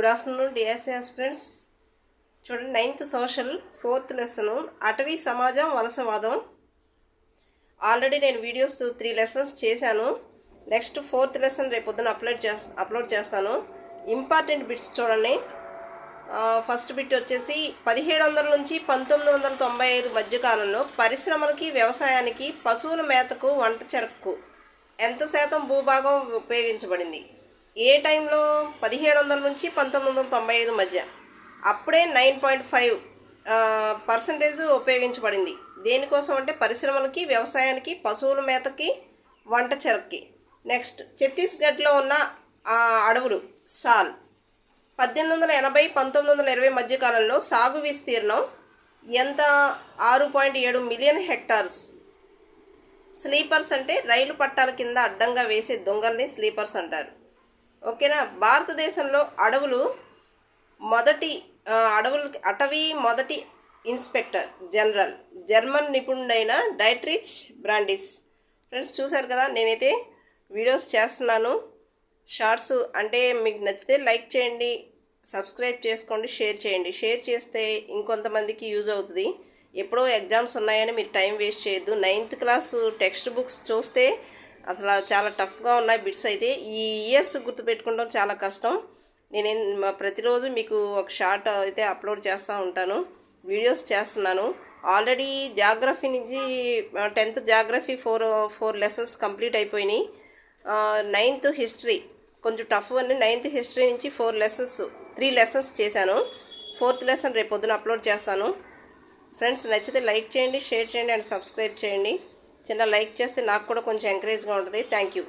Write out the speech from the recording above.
Good afternoon DSS friends చూడండి ninth social fourth lesson అటవీ సమాజం వలసవాదం ఆల్రెడీ నేను వీడియోస్ త్రీ లెసన్స్ చేశాను. నెక్స్ట్ ఫోర్త్ లెసన్ రేపు పొద్దున అప్లోడ్ చేస్ అప్లోడ్ చేస్తాను. ఇంపార్టెంట్ బిట్స్ చూడండి. ఫస్ట్ బిట్ వచ్చేసి పదిహేడు వందల నుంచి పంతొమ్మిది వందల తొంభై ఐదు మధ్యకాలంలో పరిశ్రమలకి వ్యవసాయానికి పశువుల మేతకు వంట చెరకు. ఎంత శాతం భూభాగం ఉపయోగించబడింది? ఏ టైంలో? పదిహేడు వందల నుంచి పంతొమ్మిది వందల తొంభై ఐదు మధ్య. అప్పుడే నైన్ పాయింట్ ఫైవ్ పర్సంటేజ్ ఉపయోగించబడింది. దేనికోసం అంటే పరిశ్రమలకి వ్యవసాయానికి పశువుల మేతకి వంట చెరక్కి నెక్స్ట్ ఛత్తీస్గఢ్లో ఉన్న అడవులు సాల్. పద్దెనిమిది వందల ఎనభై పంతొమ్మిది వందల ఇరవై మధ్యకాలంలో సాగు విస్తీర్ణం ఎంత? ఆరు పాయింట్ ఏడు మిలియన్ హెక్టార్స్. స్లీపర్స్ అంటే రైలు పట్టాల కింద అడ్డంగా వేసే దొంగల్ని స్లీపర్స్ అంటారు. ఓకేనా? భారతదేశంలో అడవులు మొదటి అడవులు అటవీ మొదటి ఇన్స్పెక్టర్ జనరల్ జర్మన్ నిపుణుడైన డైట్రిచ్ బ్రాండిస్. ఫ్రెండ్స్ చూశారు కదా నేనైతే వీడియోస్ చేస్తున్నాను. షార్ట్స్ అంటే మీకు నచ్చితే లైక్ చేయండి సబ్స్క్రైబ్ చేసుకోండి షేర్ చేయండి. షేర్ చేస్తే ఇంకొంతమందికి యూజ్ అవుతుంది. ఎప్పుడో ఎగ్జామ్స్ ఉన్నాయని మీరు టైం వేస్ట్ చేయొద్దు. నైన్త్ క్లాస్ టెక్స్ట్ బుక్స్ చూస్తే అసలు చాలా టఫ్గా ఉన్నాయి బిట్స్ అయితే. ఈ ఇయర్స్ గుర్తుపెట్టుకోవడం చాలా కష్టం. నేను ప్రతిరోజు మీకు ఒక షార్ట్ అయితే అప్లోడ్ చేస్తూ ఉంటాను. వీడియోస్ చేస్తున్నాను. ఆల్రెడీ జాగ్రఫీ నుంచి tenth geography four four lessons complete అయిపోయినాయి. నైన్త్ హిస్టరీ కొంచెం టఫ్ అని నైన్త్ హిస్టరీ నుంచి ఫోర్ లెసన్స్ త్రీ లెసన్స్ చేశాను. ఫోర్త్ లెసన్ రేపు పొద్దున అప్లోడ్ చేస్తాను. ఫ్రెండ్స్ నచ్చితే లైక్ చేయండి షేర్ చేయండి అండ్ సబ్స్క్రైబ్ చేయండి. చిన్న లైక్ చేస్తే నాకు కూడా కొంచెం ఎంకరేజ్గా ఉంటుంది. Thank you